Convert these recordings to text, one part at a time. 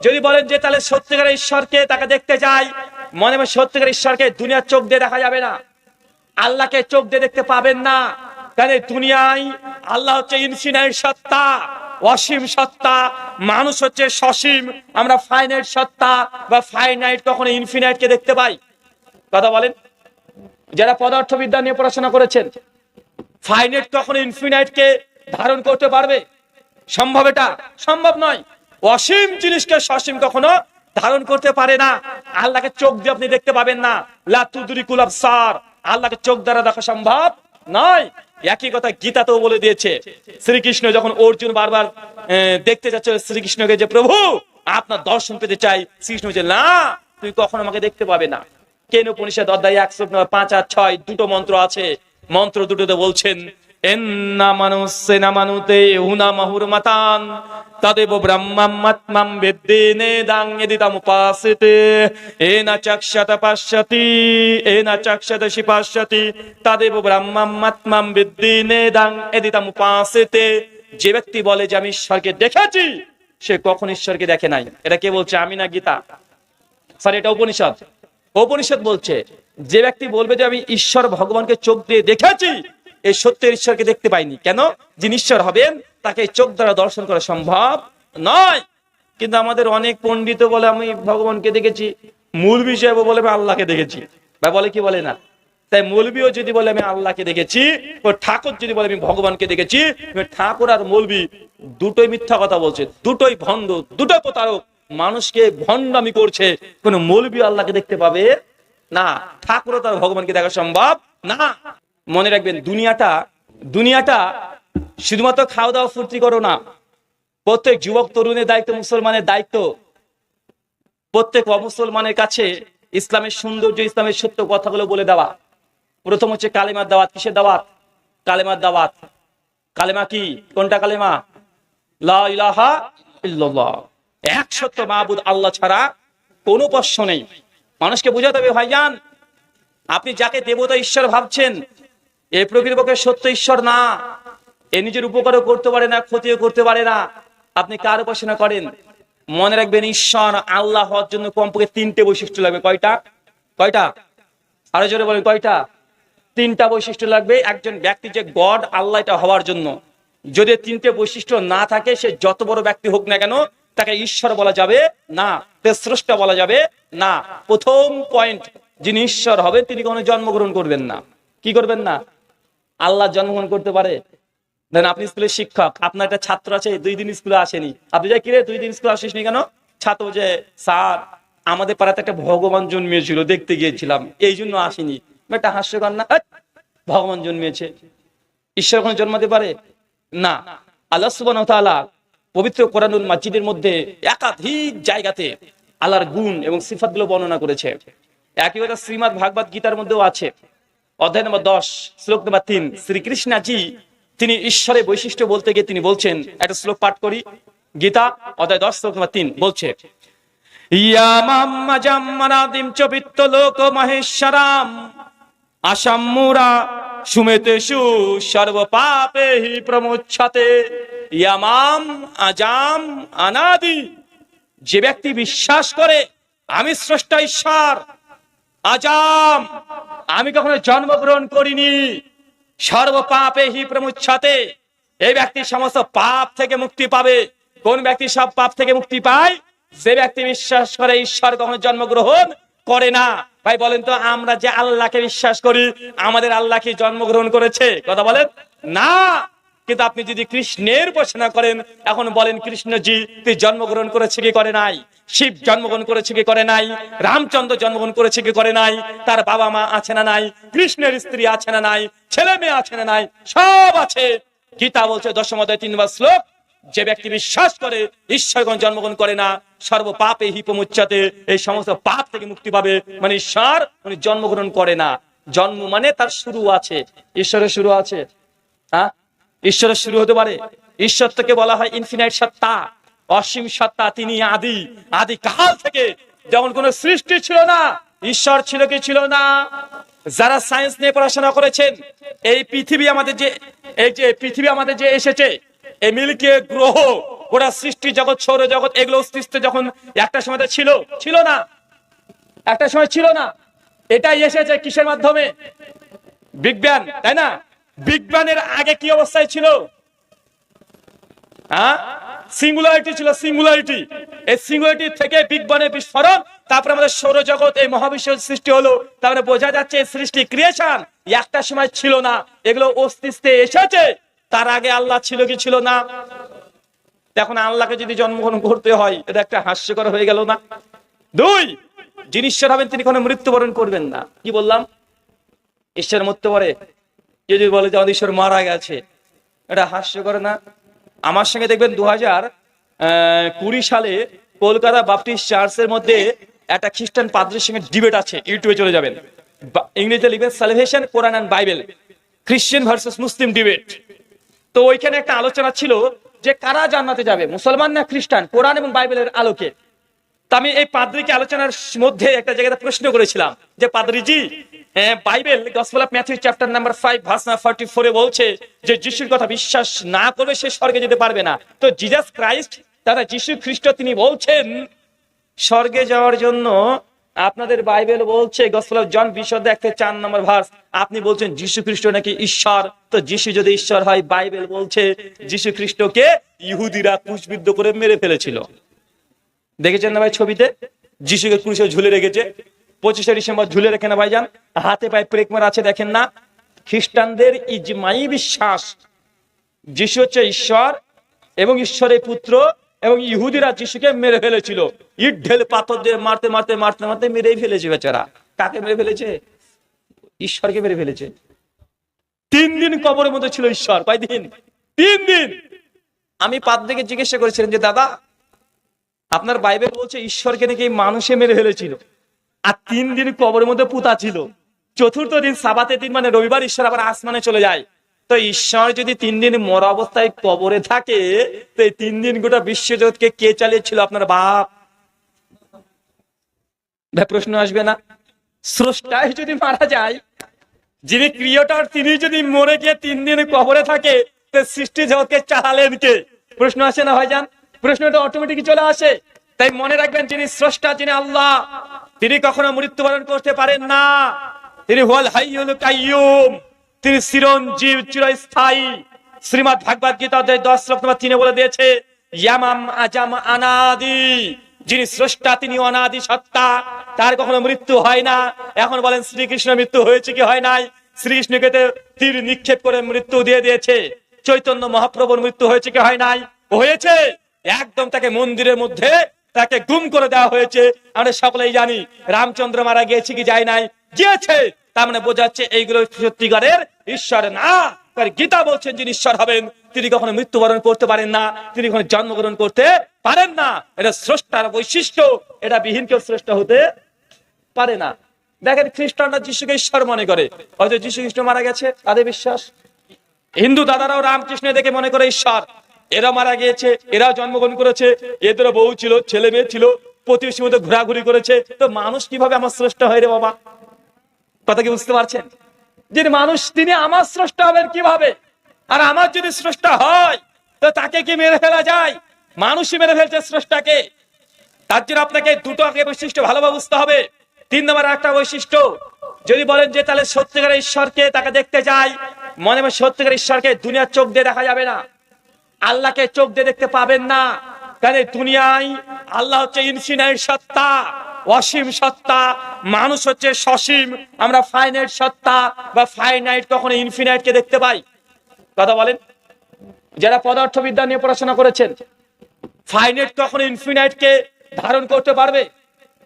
যদি বলেন যে তাহলে সত্যিকারের ঈশ্বরকে তাকে দেখতে চাই মনে মনে সত্যিকার ঈশ্বরকে দুনিয়ার চোখ দিয়ে দেখা যাবে না। আল্লাহকে চোখ দিয়ে দেখতে পাবেন না। এই দুনিয়ায় আল্লাহ হচ্ছে ইনফিনাইট সত্তা, অসীম সত্তা, মানুষ হচ্ছে সসীম, আমরা ফাইনাইট সত্তা বা ফাইনাইট কখনো ইনফিনাইট কে দেখতে পাই। কথা বলেন। যারা পদার্থবিদ্যা নিয়ে পড়াশোনা করেছেন, ফাইনাইট কখনো ইনফিনাইট কে ধারণ করতে পারবে? সম্ভব এটা? সম্ভব নয়। অসীম জিনিসকে সসীম কখনো ধারণ করতে পারে না। আল্লাহকে চোখ দিয়ে আপনি দেখতে পাবেন না। লাতুদুরি কুলাব সার আল্লাহকে চোখ দ্বারা দেখা সম্ভব নয়। একই কথা গীতাতেও বলে দিয়েছে। শ্রীকৃষ্ণ যখন অর্জুন বারবার দেখতে যাচ্ছে শ্রীকৃষ্ণকে যে প্রভু, আপনার দর্শন পেতে চাই। শ্রীকৃষ্ণ যে না তুই কখনো আমাকে দেখতে পাবে না। কেন উপনিষদ অধ্যায় একশো পাঁচ আর ছয় দুটো মন্ত্র আছে। মন্ত্র দুটোতে বলছেন, এন্না মানুষেনা মানুতে হুনা মাহুর মাতান। বেদ্যে নেদাং উপাসিতে। যে ব্যক্তি বলে যে আমি ঈশ্বরকে দেখেছি, সে কখন ঈশ্বরকে দেখে নাই। এটা কে বলছে, আমি না গীতা? স্যার, এটা উপনিষদ। উপনিষদ বলছে, যে ব্যক্তি বলবে যে আমি ঈশ্বর ভগবানকে চোখ দিয়ে দেখেছি এই সত্যের ঈশ্বরকে দেখতে পাইনি। কেন? যিনি ঈশ্বর হবেন, তাকে চোখ দ্বারা দর্শন করা সম্ভব নয়। কিন্তু আমাদের অনেক পণ্ডিত বলে আমি ভগবানকে দেখেছি মূল বিষয় বলে আমি আল্লাহকে দেখেছি। বা বলে কি বলে না? তাই মৌলবীও যদি বলে আমি আল্লাহকে দেখেছি ও ঠাকুর যদি বলে আমি ভগবানকে দেখেছি ঠাকুর আর মৌলবী দুটোই মিথ্যা কথা বলছে, দুটোই ভণ্ড, দুটোই প্রতারক। মানুষকে ভণ্ডামি করছে। কোন মৌলবী আল্লাহকে দেখতে পাবে? না। ঠাকুরও তার ভগবানকে দেখা সম্ভব না। মনে রাখবেন, দুনিয়াটা দুনিয়াটা শুধুমাত্র খাওয়া দাওয়া ফুর্তি করো না। প্রত্যেক যুবক তরুণের দায়িত্ব মুসলমানের দায়িত্ব। প্রত্যেক অমুসলমানের কাছে ইসলামের সৌন্দর্য, ইসলামের সত্য কথাগুলো বলে দেওয়া। প্রথম হচ্ছে কালেমার দাওয়াত, কিসের দাওয়াত? কালেমার দাওয়াত। কালেমা কি? কোনটা কালেমা? এক সত্য মাহবুদ আল্লাহ ছাড়া কোনো প্রশ্ন নেই। মানুষকে বোঝাতে হবে, ভাইজান, আপনি যাকে দেবতা ঈশ্বর ভাবছেন এ প্রকৃতপক্ষে সত্য ঈশ্বর না। এ নিজের উপকারও করতে পারে না, ক্ষতিও করতে পারে না। আপনি কার উপাসনা করেন। মনে রাখবেন ঈশ্বর আল্লাহ হওয়ার জন্য কমপক্ষে তিনটে বৈশিষ্ট্য লাগবে। কয়টা? কয়টা? আরও জোরে বলেন, কয়টা? তিনটা বৈশিষ্ট্য লাগবে। একজন ব্যক্তি যে গড, আল্লাহ এটা হওয়ার জন্য। যদি তিনটে বৈশিষ্ট্য না থাকে, সে যত বড় ব্যক্তি হোক না কেন, তাকে ঈশ্বর বলা যাবে না। স্রষ্টা বলা যাবে না। প্রথম পয়েন্ট যিনি ঈশ্বর হবেন, তিনি কোনো জন্মগ্রহণ করবেন না। কি করবেন না? আল্লাহ জন্মগ্রহণ করতে পারে? ধরেন আপনি স্কুলের শিক্ষক, আপনার একটা ছাত্র আছে, দুই দিন স্কুলে আসেনি। আপনি যাই কিরে দুই দিন স্কুলে আসিসনি কেন? ছাত্র যে স্যার, আমাদের পাড়াতে একটা ভগবান জন্মিয়েছিল, দেখতে গিয়েছিলাম। এই জন্য আসেনি। একটা হাস্যকর না? ভগবান জন্মিয়েছে। ঈশ্বর কোনো জন্মাতে পারে? না। আল্লাহ সুবান পবিত্র কোরআনুল মাজিদের মধ্যে একাধিক জায়গাতে আল্লাহর গুণ এবং সিফাতগুলো বর্ণনা করেছে। একই কথা শ্রীমদ ভাগবত গীতার মধ্যেও আছে। অধ্যায় নম্বর দশ, শ্লোক নম্বর তিন, শ্রীকৃষ্ণাজি তিনি ঈশ্বরের বৈশিষ্ট্য বলতে গিয়ে তিনি বলছেন, একটা শ্লোক পাঠ করি। গীতা, অধ্যায় দশ, শ্লোক নম্বর তিন, বলছে বিত্তলোক মহেশ্বরাম সুমেতেষু সর্বপাপে হি প্রমোচ্ছতে, ইয়ামাম আজাম অনাদি যে ব্যক্তি বিশ্বাস করে, আমি স্রষ্টা ঈশ্বর, আজাম আমি কখনো জন্মগ্রহণ করিনি। সর্বপাপে হি প্রমুচ্ছাতে। এই ব্যক্তি সমস্ত পাপ থেকে মুক্তি পাবে। কোন ব্যক্তি সব পাপ থেকে মুক্তি পায়? সে ব্যক্তি বিশ্বাস করে ঈশ্বর কখনো জন্মগ্রহণ করে না। ভাই, বলেন তো, আমরা যে আল্লাহকে বিশ্বাস করি, আমাদের আল্লাহ কি জন্মগ্রহণ করেছে? কথা বলেন। না! কিন্তু আপনি যদি কৃষ্ণের উপাসনা করেন, এখন বলেন, কৃষ্ণজি, তুই জন্মগ্রহণ করেছে কি করে নাই? শিব জন্মগ্রহণ করেছে কি করে নাই? রামচন্দ্র জন্মগ্রহণ করেছে কি করে নাই? তার বাবা মা আছে না নাই? কৃষ্ণের স্ত্রী আছে না নাই? ছেলে মেয়ে আছে না নাই? সব আছে। গীতা বলছে দশম অধ্যায় তিনবার শ্লোক, যে ব্যক্তি বিশ্বাস করে, ঈশ্বরগণ জন্মগ্রহণ করে না, সর্ব পাপে হিপমুচ্ছাতে এই সমস্ত পাপ থেকে মুক্তি পাবে। মানে ঈশ্বর জন্মগ্রহণ করে না। জন্ম মানে তার শুরু আছে। ঈশ্বরের শুরু আছে। হ্যাঁ ঈশ্বরের শুরু হতে পারে। ঈশ্বর থেকে বলা হয় ইনফিনাইট সত্তা, অসীম সত্তা, তিনি আদি। আদি কাল থেকে যেমন কোন সৃষ্টি ছিল না, ঈশ্বর ছিল কি ছিল না? যারা সায়েন্স নিয়ে পড়াশোনা করেছেন, এই পৃথিবী আমাদের যে, এই যে পৃথিবী আমাদের যে এসেছে, এই মিল্কি গ্রহ, গোটা সৃষ্টি জগৎ, সৌর জগৎ, এগুলো অস্তিত্ব যখন একটা সময় ছিল ছিল না। একটা সময় ছিল না। এটাই এসেছে কিসের মাধ্যমে? বিজ্ঞান, তাই না? বিজ্ঞানের আগে কি অবস্থায় ছিল? হ্যাঁ? সিঙ্গুলারিটি ছিল সিঙ্গুলারিটি এই সিঙ্গুলারিটি থেকে বিগ বানের বিস্ফোরণ, তারপরে আমাদের সৌরজগৎ, এই সৃষ্টি হলো। তারপরে বোঝা যাচ্ছে সৃষ্টি ক্রিয়েশন একটা সময় ছিল না। এগুলো অস্তিত্বে এসেছে। তার আগে আল্লাহ ছিল কি ছিল না? এখন আল্লাহকে যদি জন্মগ্রহণ করতে হয়, এটা একটা হাস্যকর হয়ে গেল না? দুই, যিনি ঈশ্বর হবেন, তিনি কোনো মৃত্যুবরণ করবেন না। কি বললাম? ঈশ্বর মরতে পারে। কেউ যদি বলে যে আমাদের ঈশ্বর মারা গেছে, এটা হাস্যকর না? আমার সঙ্গে দেখবেন দু হাজার কুড়ি সালে কলকাতা বাপটিস্ট চার্চের মধ্যে একটা খ্রিস্টান পাদ্রের সঙ্গে ডিবেট আছে, ইউটিউবে চলে যাবেন। ইংরেজিতে লিখবেন salvation Quran and Bible Christian verses Muslim debate তো ওইখানে একটা আলোচনা ছিল যে কারা জান্নাতে যাবে, মুসলমান না খ্রিস্টান? কোরআন এবং বাইবেলের আলোকে। আমি এই পাদ্রিকে আলোচনার মধ্যে একটা জায়গাতে প্রশ্ন করেছিলাম যে, পাদ্রিজি Bible gospel of Matthew chapter number five verse number forty ফোরে বলছে যে, যিশুর কথা বিশ্বাস না করবে সে স্বর্গে যেতে পারবে না। তো জিজাস ক্রাইস্ট দাদা যিশু খ্রিস্ট, তিনি বলছেন, স্বর্গে যাওয়ার জন্য আপনাদের বাইবেল বলছে গসপেল অফ জন বিশদ দেখতে চার নম্বর ভার্স আপনি বলছেন যিশু খ্রিস্ট নাকি ঈশ্বর? তো যিশু যদি ঈশ্বর হয়, বাইবেল বলছে, যিশু খ্রিস্টকে ইহুদিরা ক্রুশবিদ্ধ করে মেরে ফেলেছিল। দেখেছেন না ভাই ছবিতে? যিশুকে ক্রুশে ঝুলে রেখেছে। পঁচিশে ডিসেম্বর ঝুলে রেখে না ভাইজান? হাতে পায়ে প্রেকমার আছে, দেখেন না। খ্রিস্টানদের ইজমাই বিশ্বাস। যিশু হচ্ছে ঈশ্বর এবং ঈশ্বরের পুত্র এবং ইহুদিরা যিশুকে মেরে ফেলেছিল। ইট ঢেল পাথর দিয়ে মারতে মারতে মারতে মারতে মেরেই ফেলেছে বেচারা। কাকে মেরে ফেলেছে? ঈশ্বরকে মেরে ফেলেছে। তিন দিন কবরের মধ্যে ছিল ঈশ্বর কয় দিন তিন দিন। আমি পাদ্রিকে জিজ্ঞাসা করেছিলাম যে, দাদা আপনার বাইবেল বলছে, ঈশ্বরকে নাকি মানুষে মেরে ফেলেছিল। আর তিন দিন কবরের মধ্যে পুতা ছিল। চতুর্থ দিন সাবাতের দিন মানে রবিবার ঈশ্বর আবার আসমানে চলে যায়। তো ঈশ্বর যদি তিন দিন মরা অবস্থায় কবরে থাকে, তো এই তিন দিন গোটা বিশ্বজগৎকে কে চালিয়েছিল আপনার বাপ? প্রশ্ন আসবে না। স্রষ্টাই যদি মারা যায়, যিনি ক্রিয়েটর, তিনি যদি মরে গিয়ে তিন দিন কবরে থাকে, তো সৃষ্টি জগৎকে চালালেন কে? প্রশ্ন আসে না, ভাইজান? প্রশ্নটা অটোমেটিক চলে আসে। তাই মনে রাখবেন যিনি স্রষ্টা, যিনি আল্লাহ, তিনি কখনো মৃত্যুবরণ করতে পারেন না। তিনি হল হাইয়ুল কাইয়ুম। তিনি চিরঞ্জীব, চিরস্থায়ী। শ্রীমৎ ভাগবত গীতা দশ নম্বর তিনে বলে দিয়েছে, ইয়ামাম আজাম আনাদি। যিনি স্রষ্টা তিনি অনাদি সত্তা। তার কখনো মৃত্যু হয় না। এখন বলেন, শ্রীকৃষ্ণ মৃত্যু হয়েছে কি হয় নাই? শ্রীকৃষ্ণকে তীর নিক্ষেপ করে মৃত্যু দিয়ে দিয়েছে। চৈতন্য মহাপ্রভুর মৃত্যু হয়েছে কি হয় নাই? হয়েছে। একদম তাকে মন্দিরের মধ্যে তাকে গুম করে দেওয়া হয়েছে। আমরা সকলেই জানি, রামচন্দ্র মারা গিয়েছে কি যায় নাই। গিয়েছে, তার মানে বোঝাচ্ছে এইগুলো সত্যিকারের ঈশ্বর না। তার গীতা বলছেন যিনি ঈশ্বর হবেন, তিনি কখনো মৃত্যুবরণ করতে পারেন না, তিনি কখনো জন্মগ্রহণ করতে পারেন না। এটা স্রষ্টার বৈশিষ্ট্য, এটা বিহীন কেউ শ্রেষ্ঠ হতে পারে না। দেখেন খ্রিস্টানরা যিশুকে ঈশ্বর মনে করে। হয়তো যিশু খ্রিস্ট মারা গেছে, তাদের বিশ্বাস? হিন্দু দাদারাও রামকৃষ্ণ দেখে মনে করে ঈশ্বর। এরা মারা গিয়েছে, এরা জন্মগ্রহণ করেছে, এদেরও বউ ছিল, ছেলে মেয়ে ছিল প্রতিবেশীর মধ্যে ঘোরাঘুরি করেছে। তো মানুষ কীভাবে আমার শ্রেষ্ঠ হয় রে বাবা? কথা কি বুঝতে পারছেন? যিনি মানুষ, তিনি আমার স্রষ্টা হবেন কীভাবে? আর আমার যদি স্রষ্টা হয়, তো তাকে কি মেরে ফেলা যায়? মানুষই মেরে ফেলছে স্রষ্টাকে। তার জন্য আপনাকে দুটো আগে বৈশিষ্ট্য ভালোভাবে বুঝতে হবে। তিন নম্বর একটা বৈশিষ্ট্য, যদি বলেন যে তাহলে সত্যিকারের ঈশ্বরকে তাকে দেখতে চাই, মনে মনে সত্যিকারের ঈশ্বরকে দুনিয়ার চোখ দিয়ে দেখা যাবে না। আল্লাহকে চোখ দিয়ে দেখতে পাবেন না। কারণ দুনিয়ায় আল্লাহ হচ্ছে ইনফিনাইট সত্তা, অসীম সত্তা, মানুষ হচ্ছে সসীম, আমরা ফাইনাইট সত্তা বা ফাইনাইট কখনো ইনফিনাইট কে দেখতে পাই। কথা বলেন? যারা পদার্থবিদ্যা নিয়ে পড়াশোনা করেছেন, ফাইনাইট কখনো ইনফিনাইট কে ধারণ করতে পারবে?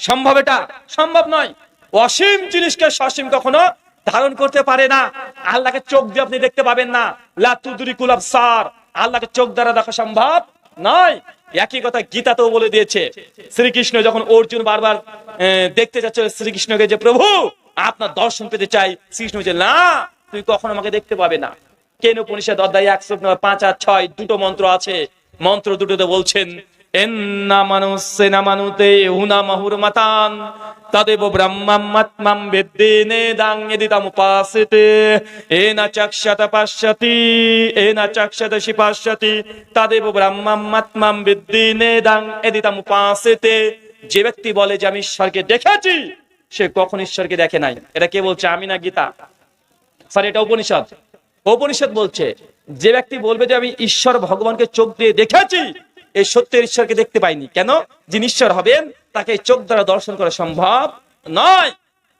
সম্ভব এটা? সম্ভব নয়। অসীম জিনিসকে সসীম কখনো ধারণ করতে পারে না। আল্লাহকে চোখ দিয়ে আপনি দেখতে পাবেন না। লাতুদুরি কুলাব সার আল্লাহকে চোখ দ্বারা দেখা সম্ভব নয়। একই কথা গীতাতেও বলে দিয়েছে, শ্রীকৃষ্ণ যখন অর্জুন বারবার দেখতে যাচ্ছে শ্রীকৃষ্ণকে যে, প্রভু, আপনার দর্শন পেতে চাই। শ্রীকৃষ্ণ যে না, তুই কখন আমাকে দেখতে পাবে না। কেন উপনিষদ অধ্যায় একশো পাঁচ আর ছয়, দুটো মন্ত্র আছে। মন্ত্র দুটোতে বলছেন যে ব্যক্তি বলে যে আমি ঈশ্বরকে দেখেছি সে কখন ঈশ্বরকে দেখে নাই এটা কে বলছে আমি না গীতা স্যার এটা উপনিষদ উপনিষদ বলছে যে ব্যক্তি বলবে যে আমি ঈশ্বর ভগবানকে চোখ দিয়ে দেখেছি এই সত্যের ঈশ্বরকে দেখতে পাইনি। কেন? যিনি ঈশ্বর হবেন, তাকে চোখ দ্বারা দর্শন করা সম্ভব নয়।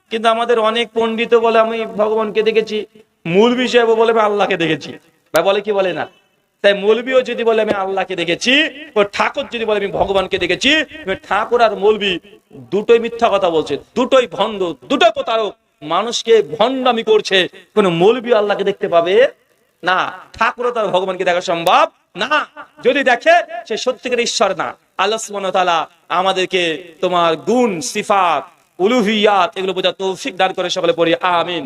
কিন্তু আমাদের অনেক পণ্ডিত বলে আমি ভগবানকে দেখেছি মূল বিষয় বলে আমি আল্লাহকে দেখেছি। বা বলে কি বলে না? তাই মৌলবীও যদি বলে আমি আল্লাহকে দেখেছি ঠাকুর যদি বলে আমি ভগবানকে দেখেছি ঠাকুর আর মৌলবী দুটোই মিথ্যা কথা বলছে, দুটোই ভণ্ড দুটো প্রতারক। মানুষকে ভণ্ডামি করছে, কোন মৌলবী আল্লাহকে দেখতে পাবে? না, ঠাকুরও তার ভগবানকে দেখা সম্ভব না, যদি দেখে সে সত্যিকার ঈশ্বর না। আল্লাহ আমাদেরকে তোমার গুণ, সিফাত, উলুহিয়াত, এগুলো বোঝা তৌফিক দান করে সকলে পড়ি, আমিন।